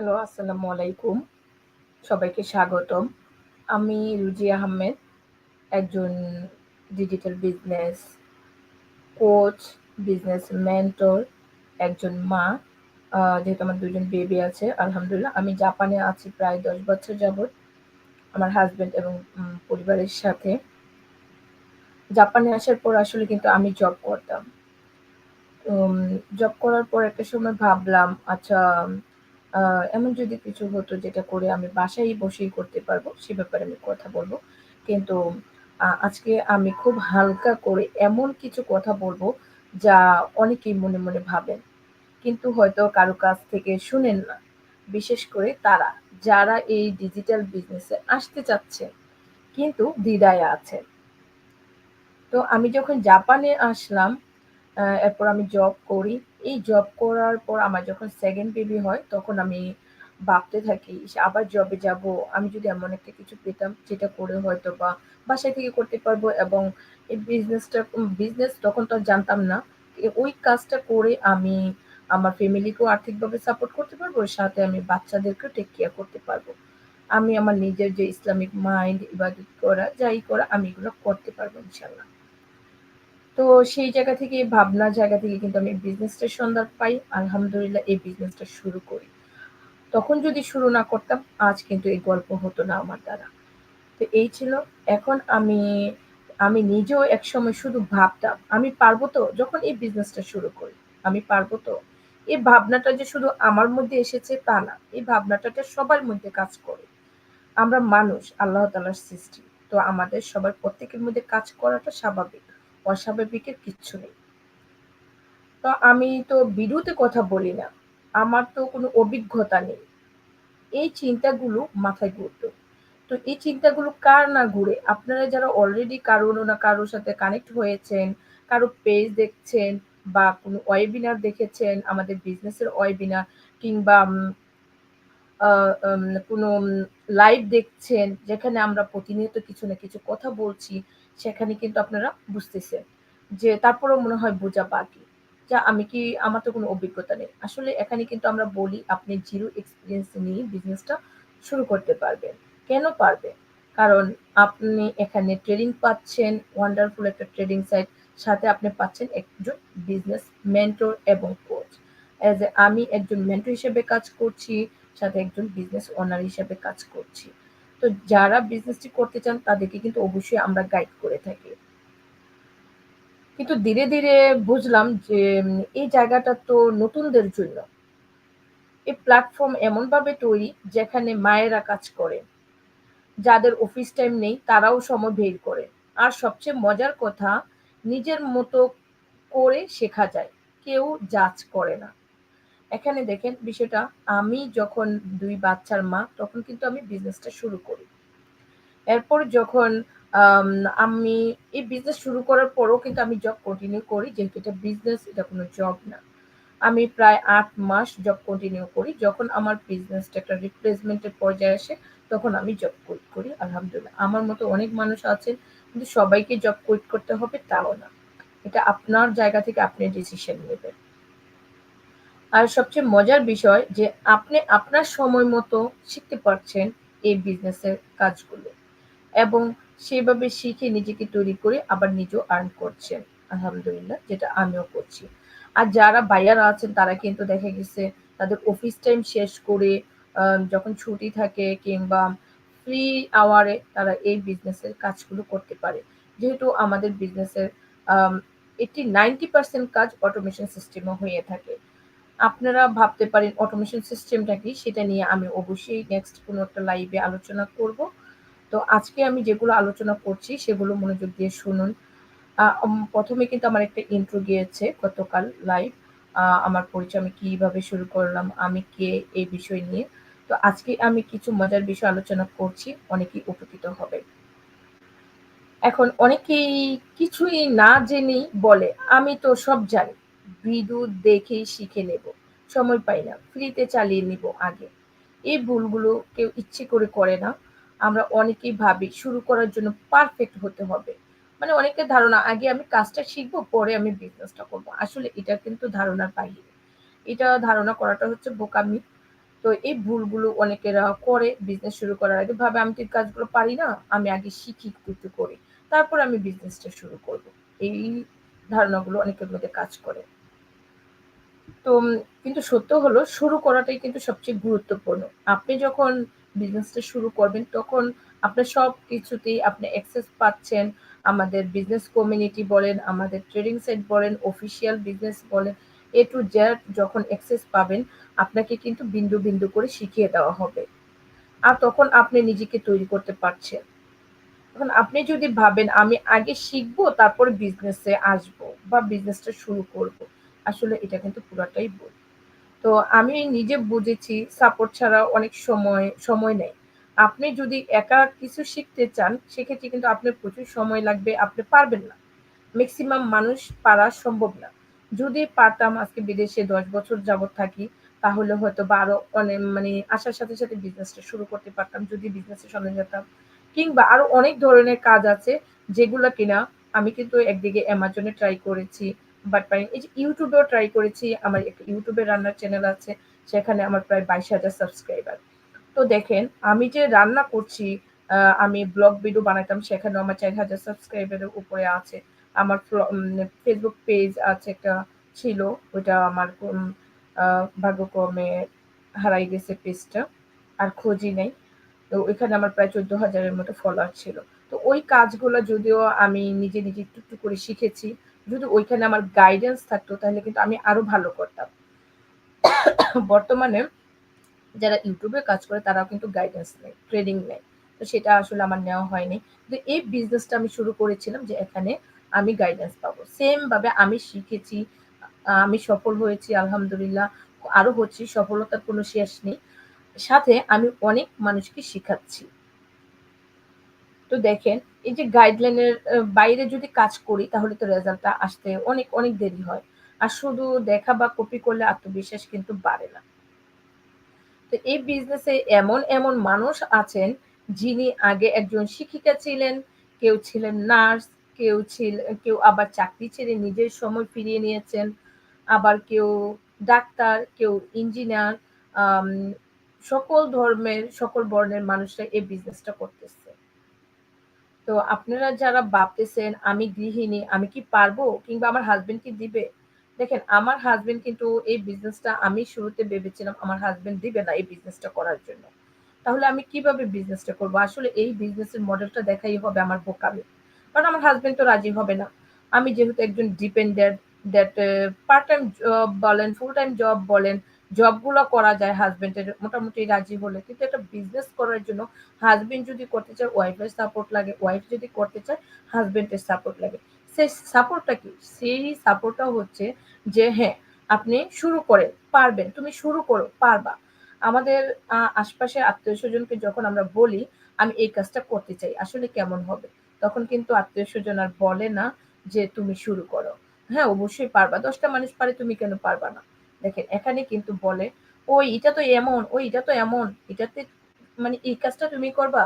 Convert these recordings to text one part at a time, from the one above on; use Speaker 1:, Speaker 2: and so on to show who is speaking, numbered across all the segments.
Speaker 1: Hello, আসসালামু আলাইকুম। সবাইকে স্বাগতম। আমি রুজি আহমেদ, একজন digital business coach, business mentor, একজন মা। যেহেতু আমার দুজন বেবি আছে আলহামদুলিল্লাহ। আমি জাপানে আছি প্রায় ১০ বছর যাবৎ। আমার হাজব্যান্ড এবং পরিবারের সাথে। জাপানে আসার পর আসলে কিন্তু আমি জব করতাম। জব করার পর একটা সময় ভাবলাম আচ্ছা এমন যদি কিছু হতো যেটা করে আমি বাসায় বসেই করতে পারব, সে ব্যাপারে আমি কথা বলব কিন্তু আজকে আমি খুব হালকা করে এমন কিছু কথা বলব যা অনেকেই মনে, মনে ভাবেন। কিন্তু হয়তো কারও কাছ থেকে শুনেন না। বিশেষ করে তারা, যারা এই ডিজিটাল বিজনেসে আসতে চাচ্ছে কিন্তু দ্বিধায় আছে তো আমি যখন জাপানে আসলাম, এরপর আমি জব করি। এই জব করার পর আমার যখন সেকেন্ড বেবি হয়, তখন আমি ভাবতে থাকি! আবার জবে যাব। আমি যদি এমন একটা কিছু পেতাম, যেটা করে হয়তো বা বাসায় থেকে করতে পারব এবং এই বিজনেসটা বিজনেস তখন তো জানতাম না। ওই কাজটা করে আমি আমার ফ্যামিলিকেও আর্থিকভাবে সাপোর্ট করতে পারব, সাথে আমি বাচ্চাদেরকেও টেক কেয়ার করতে পারব। আমি আমার নিজের যে ইসলামিক মাইন্ড, ইবাদত করা, যাই করা আমি এগুলো করতে পারব ইনশাআল্লাহ। তো সেই জায়গা থেকে ভাবনা জায়গা থেকে কিন্তু আমি বিজনেসটার সন্ধান পাই। আলহামদুলিল্লাহ এই বিজনেসটা শুরু করি। তখন যদি শুরু না করতাম, আজ কিন্তু এই গল্প হতো না আমার দ্বারা। তো এই ছিল। এখন আমি আমি নিজেও একসময় শুধু ভাবতাম, আমি পারব তো? যখন এই বিজনেসটা শুরু করি, আমি পারব তো? এই ভাবনাটা যে শুধু আমার মধ্যে এসেছে তা না। এই ভাবনাটা সবার মধ্যে কাজ করে। আমরা মানুষ, আল্লাহ তালার সৃষ্টি। তো আমাদের সবার প্রত্যেকের মধ্যে কাজ করাটা স্বাভাবিক। অস্বাভাবিকের কিচ্ছু নেই। তো আমি তো ভিডিওতে কথা বলি না। আমার তো কোনো অভিজ্ঞতা নেই। এই চিন্তাগুলো মাথায় ঘুরত। তো এই চিন্তাগুলো কার না ঘুরে? আপনারা যারা অলরেডি কারও না কারোর সাথে কানেক্ট হয়েছেন, কারও পেজ দেখছেন বা কোনো ওয়েবিনার দেখেছেন, আমাদের বিজনেসের ওয়েবিনার কিংবা কোনো লাইভ দেখছেন, যেখানে আমরা প্রতিনিয়ত কিছু না কিছু কথা বলছি, সেখানে কিন্তু আপনারা বুঝতেছেন যে তারপরেও মনে হয় বোঝা বাকি। যা আমি কি আমার তো কোনো অভিজ্ঞতা নেই। আসলে এখানে কিন্তু আমরা বলি আপনি জিরো এক্সপিরিয়েন্স নিয়ে বিজনেসটা শুরু করতে পারবেন। কেন পারবেন? কারণ আপনি এখানে ট্রেডিং পাচ্ছেন, ওয়ান্ডারফুল একটা ট্রেডিং সাইট। সাথে আপনি পাচ্ছেন একজন বিজনেস মেন্টর এবং কোচ। অ্যাজ এ আমি একজন মেন্টর হিসেবে কাজ করছি, সাথে একজন বিজনেস ওনার হিসেবে কাজ করছি। তো যারা বিজনেসটি করতে চান তাদেরকে কিন্তু অবশ্যই আমরা গাইড করে থাকি। কিন্তু ধীরে, ধীরে বুঝলাম যে এই জায়গাটা তো নতুনদের জন্য। এই প্ল্যাটফর্ম এমনভাবে তৈরি যেখানে মায়েরা কাজ করে। যাদের অফিস টাইম নেই তারাও সময় বের করে। আর সবচেয়ে মজার কথা নিজের মতো করে শেখা যায়। কেউ জাজ করে না। এখানে দেখেন বিষয়টা আমি যখন দুই বাচ্চার মা তখন কিন্তু আমি বিজনেসটা শুরু করি। এরপর যখন আম এই বিজনেস শুরু করার পরও কিন্তু আমি জব কন্টিনিউ করি। যেহেতু এটা বিজনেস, এটা কোনো জব না। আমি প্রায় আট মাস জব কন্টিনিউ করি। যখন আমার বিজনেসটা একটা রিপ্লেসমেন্টের পর্যায়ে আসে, তখন আমি জব কুইট করি আলহামদুলিল্লাহ। আমার মতো অনেক মানুষ আছেন, কিন্তু সবাইকে জব কুইট করতে হবে তাও না। এটা আপনার জায়গা থেকে আপনি ডিসিশন নেবেন। আর সবচেয়ে মজার বিষয় যে আপনি আপনার সময় মতো শিখতে পারছেন এই বিজনেসের কাজগুলো এবং সেভাবে শিখে নিজেকে তৈরি করে আবার নিজেও আর্ন করছেন। আলহামদুলিল্লাহ, যেটা আমিও করছি। আর যারা ভাইয়ারা আছেন, তারা কিন্তু দেখা গেছে তাদের অফিস টাইম শেষ করে যখন ছুটি থাকে কিংবা ফ্রি আওয়ারে তারা এই বিজনেসের কাজগুলো করতে পারে। যেহেতু আমাদের বিজনেসের আম 80-90% কাজ অটোমেশন সিস্টেমে হয়ে থাকে। আপনারা ভাবতে পারেন অটোমেশন সিস্টেমটা কি? সেটা নিয়ে আমি অবশ্যই নেক্সট কোনো একটা লাইভে আলোচনা করব। তো আজকে আমি যেগুলো আলোচনা করছি সেগুলো মনোযোগ দিয়ে শুনুন। আ উম ১ম এ কিন্তু আমার একটা ইন্ট্রো গিয়েছে গতকাল লাইভ। আমার পরিচয় আমি কীভাবে শুরু করলাম, আমি কে এই বিষয় নিয়ে। তো আজকে আমি কিছু মজার বিষয় আলোচনা করছি, অনেকেই উপকৃত হবে। এখন অনেকেই কিছুই না জেনেই বলে, "আমি তো সব জানি। ভিডিও দেখেই শিখে নেব। সময় পাই না। ফ্রিতে চালিয়ে নিব আগে।" এই ভুলগুলো কেউ ইচ্ছে করে করে না। আমরা অনেকেই ভাবি শুরু করার জন্য পারফেক্ট হতে হবে। মানে অনেকের ধারণা আগে আমি কাজটা শিখব, পরে আমি বিজনেসটা করব। আসলে এটা কিন্তু ধারণার বাহিরে। এটা ধারণা করাটা হচ্ছে বোকামি। তো এই ভুলগুলো অনেকেরা করে বিজনেস শুরু করার আগে ভাবে আমি তো কাজগুলো পারি না আমি আগে শিখি একটু করি তারপর আমি বিজনেসটা শুরু করব এই ধারণাগুলো অনেকের মধ্যে কাজ করে তো কিন্তু সত্য হলো শুরু করাটাই কিন্তু সবচেয়ে গুরুত্বপূর্ণ। আপনি যখন বিজনেসটা শুরু করবেন, তখন আপনার সব কিছুতেই আপনি অ্যাক্সেস পাচ্ছেন। আমাদের বিজনেস কমিউনিটি বলেন, আমাদের ট্রেডিং সাইট বলেন অফিসিয়াল বিজনেস বলেন এ টু জেড যখন অ্যাক্সেস পাবেন, আপনাকে কিন্তু বিন্দু বিন্দু করে শিখিয়ে দেওয়া হবে। আর তখন আপনি নিজেকে তৈরি করতে পারছেন। এখন আপনি যদি ভাবেন, আমি আগে শিখব, তারপরে বিজনেসে আসব বা বিজনেসটা শুরু করব আসলে এটা কিন্তু পুরাটাই ভুল। তো আমি নিজে বুঝেছি সাপোর্ট ছাড়া অনেক সময় সময় নেই। আপনি যদি একা কিছু শিখতে চান, সেক্ষেত্রে কিন্তু আপনার প্রচুর সময় লাগবে, আপনি পারবেন না। ম্যাক্সিমাম মানুষ পারা সম্ভব না। যদি পারতাম, আজকে বিদেশে দশ বছর যাবৎ থাকি, তাহলে হয়তো বা আরও অনেক মানে আসার সাথে সাথে বিজনেসটা শুরু করতে পারতাম, যদি বিজনেসের সঙ্গে যেতাম। কিংবা আরও অনেক ধরনের কাজ আছে, যেগুলো কিনা আমি কিন্তু একদিকে অ্যামাজনে ট্রাই করেছি বাট পাই এই যে ইউটিউবেও ট্রাই করেছি, আমার একটা ইউটিউবে রান্নার চ্যানেল আছে, সেখানে আমার প্রায় বাইশ হাজার সাবস্ক্রাইবার তো দেখেন, আমি যে রান্না করছি আমি ব্লগ ভিডিও বানাতাম, সেখানেও আমার চার হাজার সাবস্ক্রাইবারের উপরে আছে। আমার ফেসবুক পেজ আছে একটা ছিল, ওইটা আমার ভাগ্যক্রমে হারাই গেছে পেজটা আর খোঁজই নেই। তো ওইখানে আমার প্রায় চোদ্দ হাজারের মতো ফলোয়ার ছিল। তো ওই কাজগুলো যদিও আমি নিজে নিজে একটু একটু করে শিখেছি যদি ওইখানে আমার গাইডেন্স থাকতো, তাহলে কিন্তু আমি আরও ভালো করতাম। বর্তমানে যারা ইউটিউবে কাজ করে, তারাও কিন্তু গাইডেন্স নেয় ট্রেনিং নেয়। তো সেটা আসলে আমার নেওয়া হয়নি। কিন্তু এই বিজনেসটা আমি শুরু করেছিলাম যে এখানে আমি গাইডেন্স পাবো। সেম ভাবে আমি শিখেছি, আমি সফল হয়েছি, আলহামদুলিল্লাহ। আরও হচ্ছি, সফলতার কোনো শেষ নেই। সাথে আমি অনেক মানুষকে শিখাচ্ছি। তো দেখেন, এই যে গাইডলাইনের বাইরে যদি কাজ করি, তাহলে তো রেজাল্টটা আসতে অনেক অনেক দেরি হয়। আর শুধু দেখা বা কপি করলে আত্মবিশ্বাস কিন্তু বাড়ে না। তো এই বিজনেসে এমন এমন মানুষ আছেন, যিনি আগে একজন শিক্ষিকা ছিলেন, কেউ ছিলেন নার্স কেউ ছিল, কেউ আবার চাকরি ছেড়ে নিজের সময় ফিরিয়ে নিয়েছেন, আবার কেউ ডাক্তার, কেউ ইঞ্জিনিয়ার সকল ধর্মের, সকল বর্ণের মানুষরা এই বিজনেসটা করতেছে। তো আপনারা যারা ভাবতেছেন, আমি গৃহিণী, আমি কি পারব কিংবা আমার হাজবেন্ড কি দিবে? দেখেন, আমার হাজবেন্ড কিন্তু এই বিজনেসটা আমি শুরুতে ভেবেছিলাম আমার হাজবেন্ড দিবে না এই বিজনেসটা করার জন্য। তাহলে আমি কীভাবে বিজনেসটা করব? আসলে এই বিজনেসের মডেলটা দেখাই হবে আমার বোকামি। কারণ আমার হাজবেন্ড তো রাজি হবে না। আমি যেহেতু একজন dependent that part time job বলেন ফুল টাইম জব বলেন জবগুলো করা যায় হাজবেন্ডের মোটামুটি রাজি হলে। কিন্তু একটা বিজনেস করার জন্য হাজবেন্ড যদি করতে চায় ওয়াইফের সাপোর্ট লাগে। ওয়াইফ যদি করতে চায় হাজবেন্ডের সাপোর্ট লাগে। সেই সাপোর্টটা কি? সেই সাপোর্টটা হচ্ছে যে হ্যাঁ আপনি শুরু করেন, পারবেন। তুমি শুরু করো, পারবা। আমাদের আশপাশে আত্মীয় স্বজনকে যখন আমরা বলি, আমি এই কাজটা করতে চাই, আসলে কেমন হবে? তখন কিন্তু আত্মীয় স্বজন আর বলে না যে, তুমি শুরু করো। হ্যাঁ অবশ্যই পারবা। দশটা মানুষ পারে, তুমি কেন পারবা না? দেখেন, এখানে কিন্তু বলে, ওই, এটা তো এমন, ওই, এটা তো এমন, এটাতে মানে এই কাজটা তুমি করবা।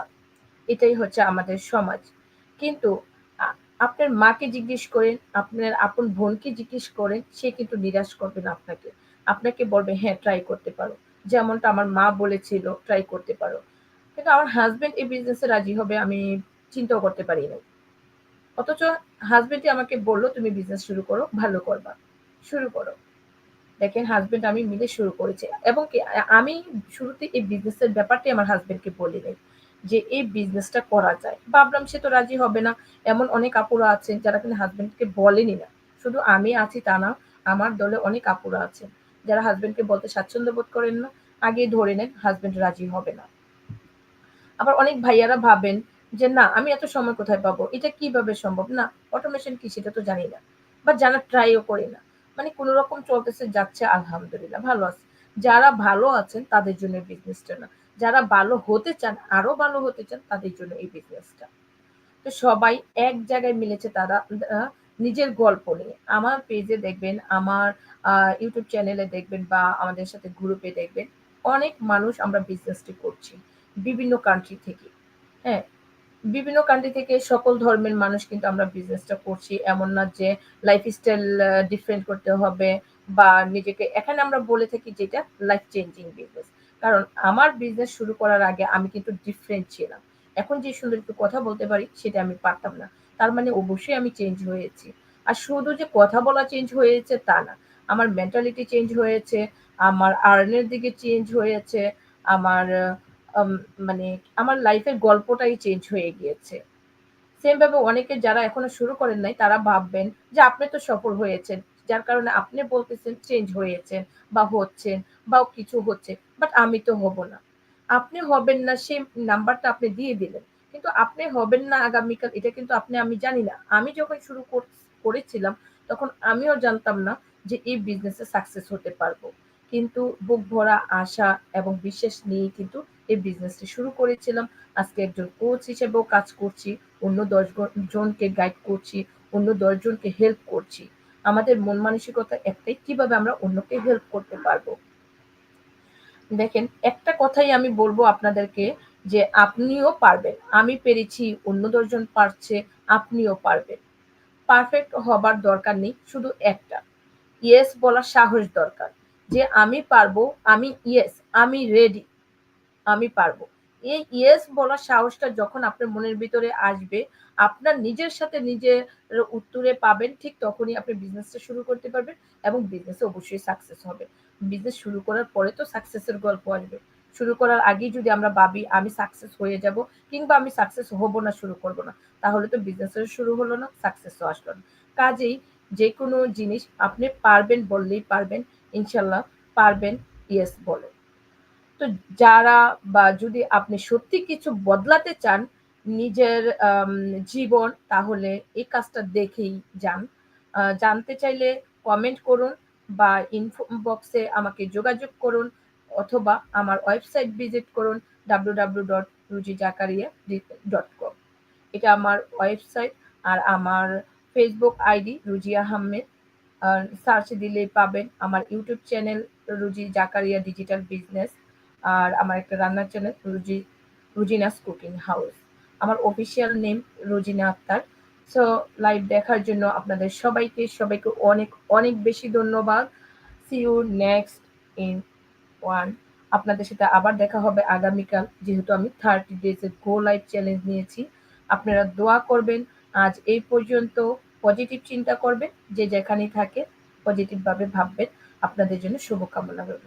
Speaker 1: এটাই হচ্ছে আমাদের সমাজ। কিন্তু আপনার মাকে জিজ্ঞেস করেন, আপনার আপন বোনকে জিজ্ঞেস করেন, সে কিন্তু নিরাশ করবে না আপনাকে। আপনাকে বলবে হ্যাঁ ট্রাই করতে পারো। যেমনটা আমার মা বলেছিল ট্রাই করতে পারো। কিন্তু আমার হাজবেন্ড এই বিজনেসে রাজি হবে, আমি চিন্তাও করতে পারি না অথচ হাজবেন্ডই আমাকে বলল, তুমি বিজনেস শুরু করো, ভালো করবা। শুরু করো। দেখেন হাজবেন্ড আমি মিলে শুরু করেছি। এবং কি, আমি শুরুতে এই বিজনেসের ব্যাপারটি আমার হাজবেন্ডকে বলি নাই যে এই বিজনেসটা করা যায়। ভাবলাম সে তো রাজি হবে না। এমন অনেক আপুরা আছেন যারা কিন্তু হাজবেন্ডকে বলেনি না। শুধু আমি আছি তা না, আমার দলে অনেক আপুরা আছেন যারা হাজবেন্ডকে বলতে স্বাচ্ছন্দ্য বোধ করেন না। আগে ধরে নেন হাজবেন্ড রাজি হবে না। আবার অনেক ভাইয়ারা ভাবেন যে না, আমি এত সময় কোথায় পাবো? এটা কীভাবে সম্ভব? না অটোমেশন কি সেটা তো জানি না। বা জানার ট্রাইও করি না। মানে কোন রকম চলতেছে যাচ্ছে, আলহামদুলিল্লাহ, ভালো আছে। যারা ভালো আছেন, তাদের জন্য বিজনেসটা না। যারা ভালো হতে চান, আরও ভালো হতে চান, তাদের জন্য এই বিজনেসটা তো সবাই এক জায়গায় মিলেছে তারা নিজের গল্প নিয়ে। আমার পেজে দেখবেন, আমার ইউটিউব চ্যানেলে দেখবেন বা আমাদের সাথে গ্রুপে দেখবেন, অনেক মানুষ আমরা বিজনেসটি করছি, বিভিন্ন কান্ট্রি থেকে। হ্যাঁ বিভিন্ন কান্ট্রি থেকে সকল ধর্মের মানুষ কিন্তু আমরা বিজনেসটা করছি। এমন না যে লাইফ স্টাইল ডিফারেন্ট করতে হবে বা নিজেকে, এখানে আমরা বলে থাকি যেটা লাইফ চেঞ্জিং বিজনেস কারণ আমার বিজনেস শুরু করার আগে আমি কিন্তু ডিফারেন্ট ছিলাম। এখন যে সুন্দর একটু কথা বলতে পারি, সেটা আমি পারতাম না। তার মানে অবশ্যই আমি চেঞ্জ হয়েছি। আর শুধু যে কথা বলা চেঞ্জ হয়েছে তা না, আমার মেন্টালিটি চেঞ্জ হয়েছে, আমার আর্নের দিকে চেঞ্জ হয়েছে, আমার মানে আমার লাইফের গল্পটাই চেঞ্জ হয়ে গিয়েছে। সেমভাবে অনেকে যারা এখনও শুরু করেন নাই, তারা ভাববেন যে আপনি তো সফল হয়েছেন, যার কারণে আপনি বলতেছেন চেঞ্জ হয়েছেন বা হচ্ছেন বা কিছু হচ্ছে বাট আমি তো হব না। আপনি হবেন না সেই নাম্বারটা আপনি দিয়ে দিলেন, কিন্তু আপনি হবেন না আগামীকাল, এটা কিন্তু আপনি, আমি জানি না। আমি যখন শুরু করেছিলাম, তখন আমিও জানতাম না যে এই বিজনেসে সাকসেস হতে পারব। কিন্তু বুক ভরা আশা এবং বিশ্বাস নিয়ে কিন্তু এই বিজনেসটি শুরু করেছিলাম। আজকে একজন কোচ হিসেবেও কাজ করছি, অন্য দশ জনকে গাইড করছি, অন্য দশজনকে হেল্প করছি। আমাদের মন মানসিকতা একটাই, কীভাবে আমরা অন্যকে হেল্প করতে পারব? দেখেন, একটা কথাই আমি বলব আপনাদেরকে যে আপনিও পারবেন। আমি পেরেছি, অন্য দশজন পারছে, আপনিও পারবেন। পারফেক্ট হবার দরকার নেই, শুধু একটা। ইয়েস বলার সাহস দরকার। যে আমি পারব, আমি ইয়েস আমি রেডি আমি পারব। এই ইয়েস বলার সাহসটা যখন আপনার মনের ভিতরে আসবে, আপনার নিজের সাথে নিজের উত্তরে পাবেন, ঠিক তখনই আপনি বিজনেসটা শুরু করতে পারবেন এবং বিজনেসে অবশ্যই সাকসেস হবে। বিজনেস শুরু করার পরে তো সাকসেসের গল্প আসবে। শুরু করার আগেই যদি আমরা ভাবি, আমি সাকসেস হয়ে যাব কিংবা আমি সাকসেস হব না, শুরু করব না, তাহলে তো বিজনেসের শুরু হলো না সাকসেসও আসলো না। কাজেই যে কোনো জিনিস আপনি পারবেন বললেই পারবেন ইনশাল্লাহ পারবেন ইয়েস বলে তো যারা বা যদি আপনি সত্যি কিছু বদলাতে চান নিজের জীবন, তাহলে এই কাজটা দেখেই যান। জানতে চাইলে কমেন্ট করুন বা ইনফো বক্সে আমাকে যোগাযোগ করুন অথবা আমার ওয়েবসাইট ভিজিট করুন W W dot Ruzi Zakaria dot কম এটা আমার ওয়েবসাইট আর আমার ফেসবুক আইডি রুজি আহমেদ। সার্চ দিলেই পাবেন আমার ইউটিউব চ্যানেল রুজি জাকারিয়া ডিজিটাল বিজনেস আর আমার একটা রান্নার channel Ruzi, Ruzina's cooking house. আমার official name Ruzina Akter. So live দেখার জন্য আপনাদের সবাইকে সবাইকে অনেক অনেক বেশি ধন্যবাদ। See you next in one আপনাদের সাথে আবার দেখা হবে আগামীকাল, যেহেতু আমি থার্টি ডেজের গো লাইভ চ্যালেঞ্জ নিয়েছি। আপনারা দোয়া করবেন, আজ এই পর্যন্ত পজিটিভ চিন্তা করবেন, যে যেখানেই থাকে পজিটিভভাবে ভাববেন, আপনাদের জন্য শুভকামনা রইল।